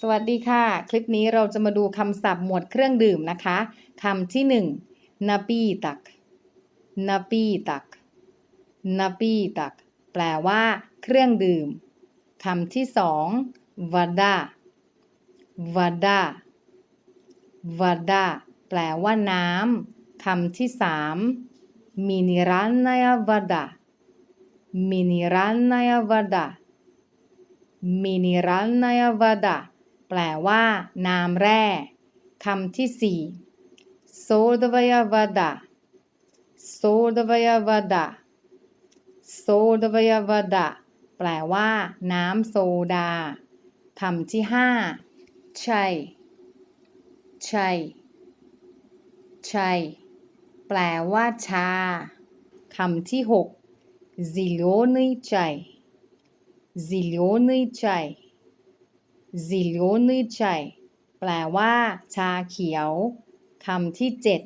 สวัสดีค่ะ คลิปนี้เราจะมาดูคำศัพท์หมวดเครื่องดื่มนะคะคำที่หนึ่งนาปีตักนาปีตักนาปีตัก แปลว่า เครื่องดื่มคำที่สองวาดดาวาดาวาดาแปลว่าน้ำคำที่สามมินิรัลนายวาดามินิรัลนายวาดามินิรัลนายาวาดา แปลว่า น้ำแร่คำที่สี่โซดวายาวาดาโซดวายาวาดาโซดวายาวาดาแปลว่า น้ำโซดาคำที่ห้าชัยชัยชัยแปลว่า ชาคำที่หก zilyoний чай zilyoний чай zilyoний чай แปลว่า ชาเขียวคำที่เจ็ด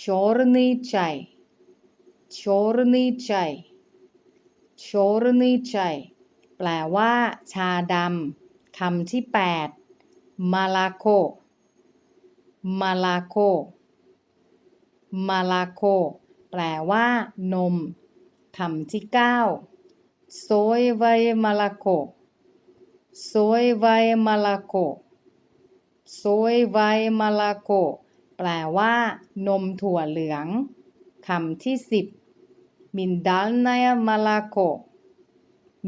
чорний чай чорний чай чорний чай แปลว่า ชาดำคำที่แปดมาลาโคมาลาโคมาลาโคแปลว่า นมคำที่เก้าโซ soyvay malaco soyvay malaco แปลว่า นมถั่วเหลืองคำที่สิบ mindalnaya malaco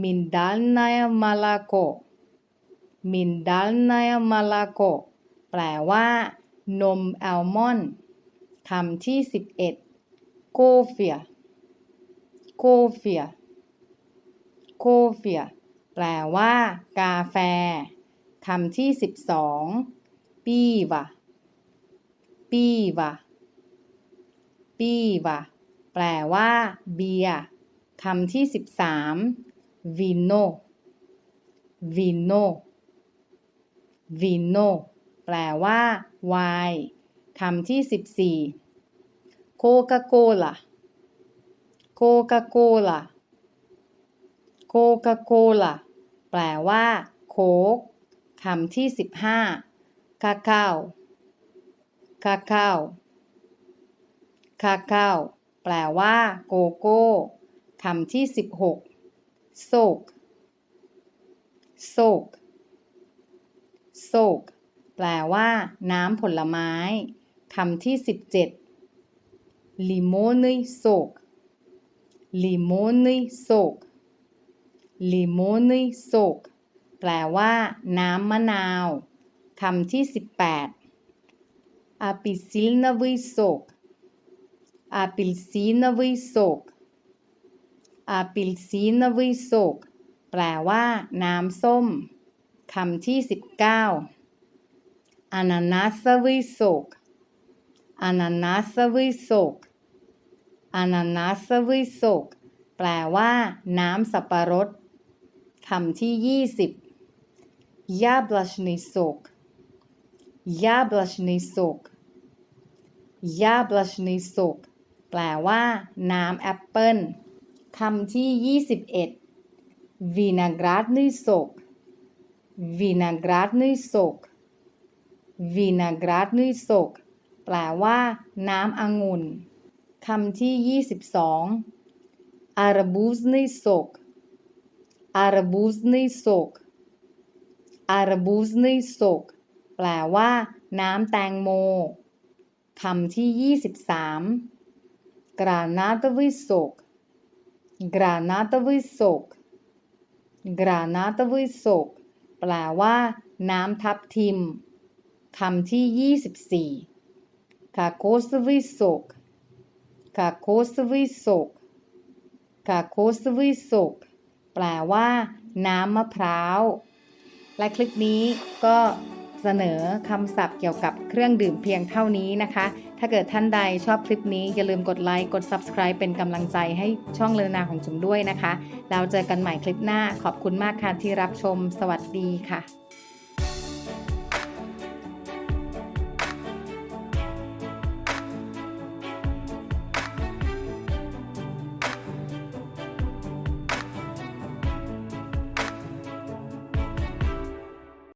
mindalnaya malaco mindalnaya malaco แปลว่า นมแอลมอนด์คำที่สิบเอ็ด coffee coffee coffee แปลว่า กาแฟคำที่สิบสองปีวะปีวะปีวะแปลว่า เบียร์คำที่สิบสามวิโนวิโนวิโนแปลว่า ไวน์คำที่สิบสี่โคคาโคล่าโคคาโคล่า โคคาโคล่าแปลว่าโค้กคำที่ 15 คาคาวคาคาวคาคาวแปลว่าโกโก้คำที่ 16 โซก โซก โซก แปลว่า น้ำผลไม้คำที่ 17 ลิโมนึโซกลิโมนึโซก лимонний сок แปลว่า น้ำมะนาว คำที่สิบแปด апельсиновий сок апельсиновий сок апельсиновий сок แปลว่า น้ำส้ม คำที่สิบเก้า ананасовий сок ананасовий сок ананасовий сок แปลว่า น้ำสับปะรด คำที่ยี่สิบ яблочний сок яблочний сок яблочний сок แปลว่า น้ำแอปเปิ้ล คำที่ยี่สิบเอ็ด виноградний сок виноградний сок виноградний сок แปลว่า น้ำองุ่น คำที่ยี่สิบสอง арбузний сок арбузний сок арбузний сок แปลว่า น้ำแตงโม คำที่ยี่สิบสาม гранатовий сок гранатовий сок гранатовий сок แปลว่า น้ำทับทิม คำที่ยี่สิบสี่ кокосовий сок кокосовий сок кокосовий сок แปลว่า น้ำมะพร้าว และคลิปนี้ก็เสนอคำศัพท์เกี่ยวกับเครื่องดื่มเพียงเท่านี้นะคะ ถ้าเกิดท่านใดชอบคลิปนี้ อย่าลืมกดไลค์ กด Subscribe เป็นกำลังใจให้ช่องเลนาของจุ๋มด้วยนะคะแล้วเจอกันใหม่คลิปหน้า ขอบคุณมากค่ะที่รับชม สวัสดีค่ะ